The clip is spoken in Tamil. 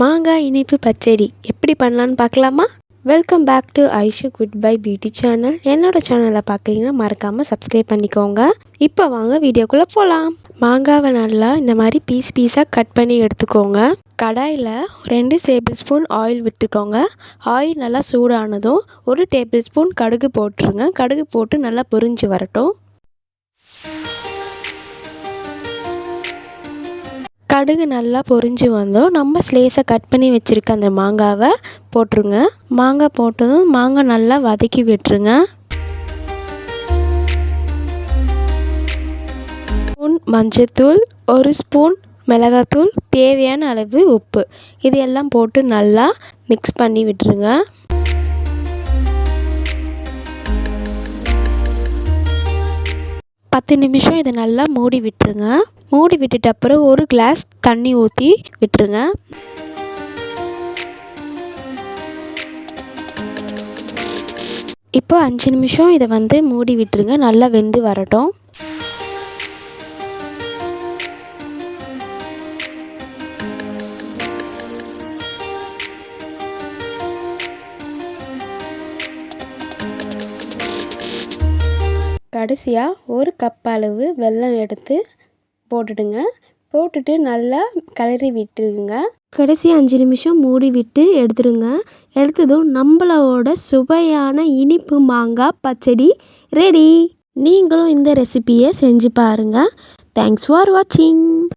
மாங்காய் இனிப்பு பச்சடி எப்படி பண்ணலான்னு பார்க்கலாமா? Welcome back to Aishu good bye beauty channel என்னோட சேனலை பார்க்குறீங்கன்னா மறக்காமல் சப்ஸ்கிரைப் பண்ணிக்கோங்க. இப்போ வாங்க வீடியோக்குள்ளே போகலாம் மாங்காவை நல்லா இந்த மாதிரி பீஸ் பீஸாக கட் பண்ணி எடுத்துக்கோங்க. கடாயில் ரெண்டு டேபிள் ஸ்பூன் ஆயில் விட்டுக்கோங்க. ஆயில் நல்லா சூடானதும் ஒரு டேபிள் ஸ்பூன் கடுகு போட்டுருங்க. கடுகு போட்டு நல்லா பொரிஞ்சு வரட்டும். கடுகு நல்லா பொரிஞ்சு வந்தோம் நம்ம ஸ்லேஸை கட் பண்ணி வச்சுருக்க அந்த மாங்காவை போட்டுருங்க. மாங்காய் போட்டதும் மாங்காய் நல்லா வதக்கி விட்டுருங்க. ஸ்பூன் மஞ்சத்தூள் ஒரு ஸ்பூன் மிளகாத்தூள் தேவையான அளவு உப்பு. இது எல்லாம் போட்டு நல்லா மிக்ஸ் பண்ணி விட்டுருங்க. பத்து நிமிஷம் இதை நல்லா மூடி விட்டுருங்க. மூடி விட்டுட்ட அப்புறம் ஒரு கிளாஸ் தண்ணி ஊற்றி விட்டுருங்க. இப்போ அஞ்சு நிமிஷம் இதை வந்து மூடி விட்டுருங்க. நல்லா வெந்து வரட்டும். கடைசியாக ஒரு கப் அளவு வெல்லம் எடுத்து போட்டுடுங்க. போட்டுட்டு நல்லா கிளறி விட்டுருங்க. கடைசி அஞ்சு நிமிஷம் மூடி விட்டு எடுத்துடுங்க. எடுத்ததும் நம்மளோட சுவையான இனிப்பு மாங்காய் பச்சடி ரெடி. நீங்களும் இந்த ரெசிபியை செஞ்சு பாருங்கள் தேங்க்ஸ் ஃபார் வாட்சிங்